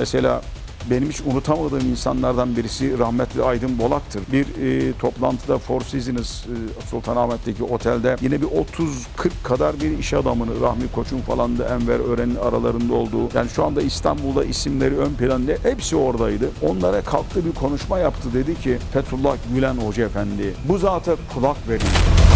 Mesela benim hiç unutamadığım insanlardan birisi rahmetli Aydın Bolak'tır. Bir e, toplantıda Four Seasons e, Sultanahmet'teki otelde yine bir 30-40 kadar bir iş adamını Rahmi Koç'un falan da Enver Ören'in aralarında olduğu yani şu anda İstanbul'da isimleri ön planda hepsi oradaydı. Onlara kalktı bir konuşma yaptı dedi ki Fethullah Gülen Hoca Efendi bu zata kulak verin.